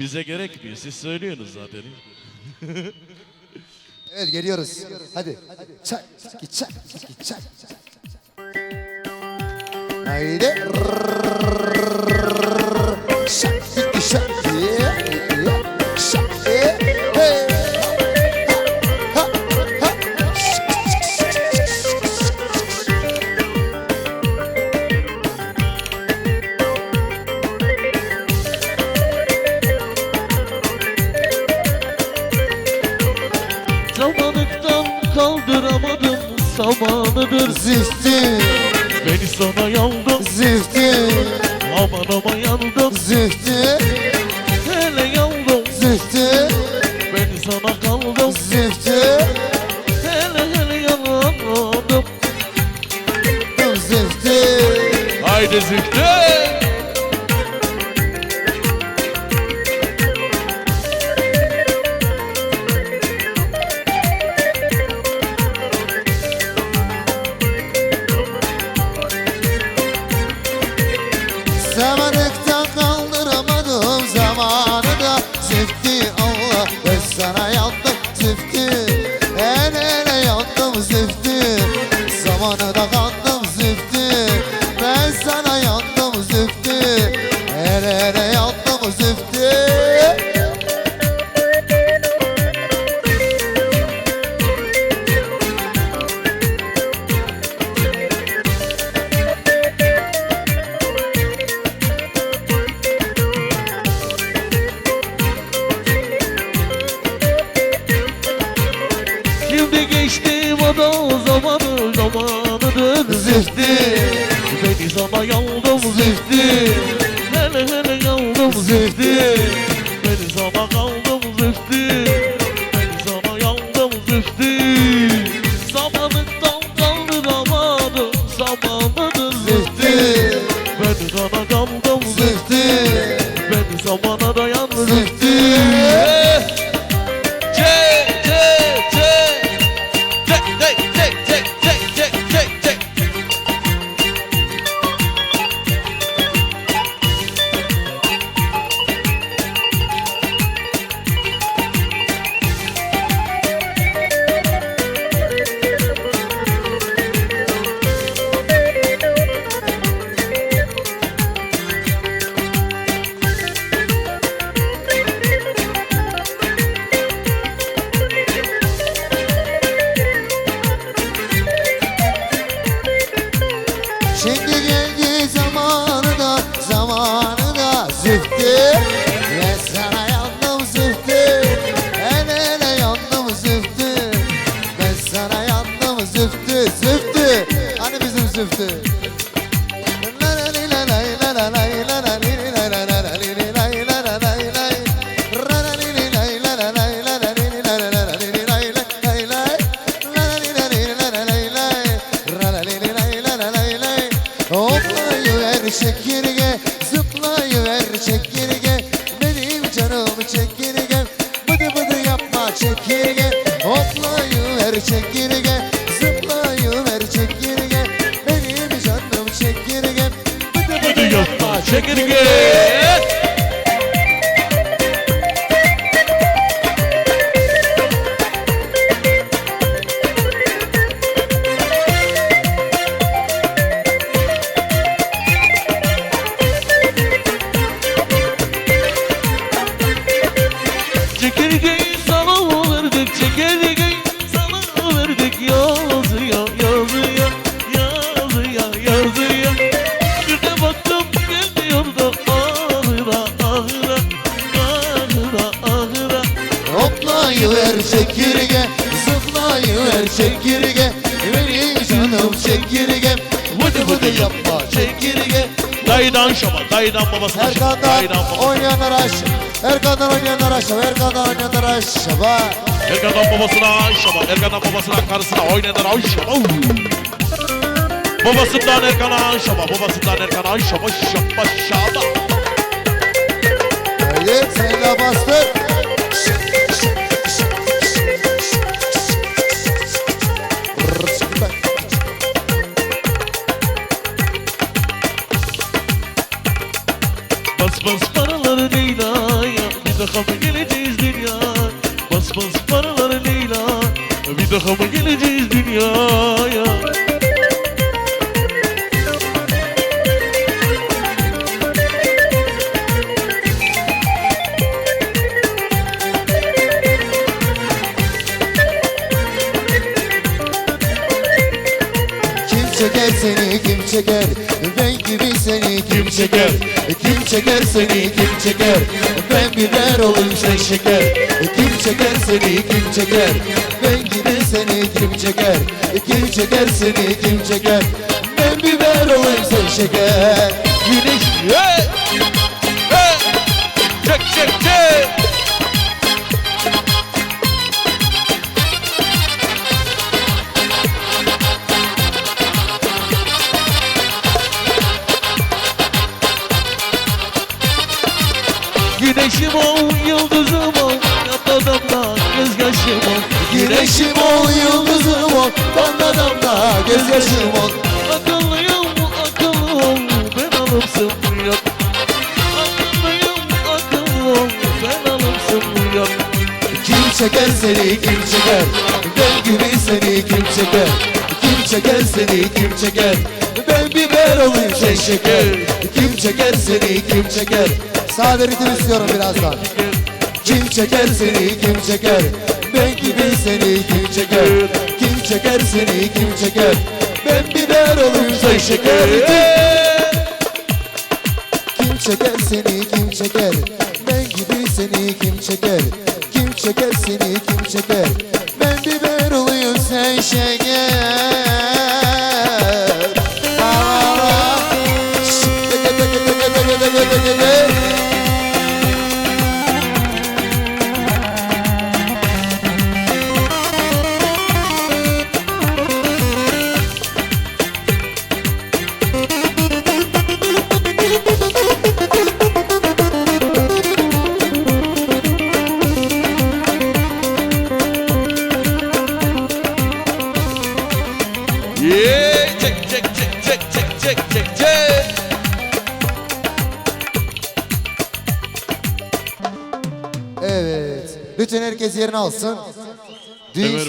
Bize gerekmiyor. Siz söylüyorsunuz zaten. evet geliyoruz. Hadi. Çak, çak, çak, çak, çak. Haydi. kaldıramadım Samanıdır zifti Beni sana yandım zifti Aman aman yandım. Zifti Hele yandım zifti yandım zifti Beni sana yandım zifti Hele hele yandım zifti çifti. Hoplayıver çekirge, zıplayıver çekirge Benim canım çekirge, bıdı bıdı yapma çekirge Hoplayıver çekirge çekirge. çekirge. sevgiliye. Dayıdan şaba, dayıdan babasına Erkan'dan babasına. oynayanlar aşağı Erkan'dan oynayanlar aşağı Erkan'dan oynayanlar aşağı Erkan'dan babasına aşağı Erkan'dan babasına karısına oynayanlar aşağı Babasından Erkan'a aşağı Babasından Erkan'a aşağı Şaba şaba şaba Evet, sen de bastır Bas bas paraları Leyla'ya. Bir daha mı geleceğiz dünya Bas bas paraları Leyla Bir daha mı geleceğiz dünyaya? Seni kim çeker? Ben gibi seni kim çeker? Kim çeker seni kim çeker? Ben biber olayım sen şeker. Kim çeker seni kim çeker? Ben gibi seni kim çeker? Kim çeker seni kim çeker? Ben biber olayım sen şeker. Güneş hey! Hey! Çek çek çek Güneşim ol, yıldızım ol, damla damla gözyaşım ol. Güneşim ol yıldızım ol. Damla damla gözyaşım ol. Akıllıyım, akıllı ol, ben alımsın yok. Akıllıyım, akıllı ol, ben alımsın yok. Kim çeker seni kim çeker? Ben gibi seni kim çeker? Kim çeker seni kim çeker? Ben biber olayım sen şeker. Kim çeker seni kim çeker Sade ritim istiyorum birazdan. Kim çeker seni kim çeker? Ben gibi seni kim çeker? Kim çeker seni kim çeker? Ben biber olayım sen şeker. Kim çeker seni kim çeker? Ben gibi seni kim çeker? Kim çeker seni kim çeker? Ben biber olayım sen şeker Yeah, çek çek çek çek çek çek çek çek. Evet Bütün herkes yerine alsın Düğün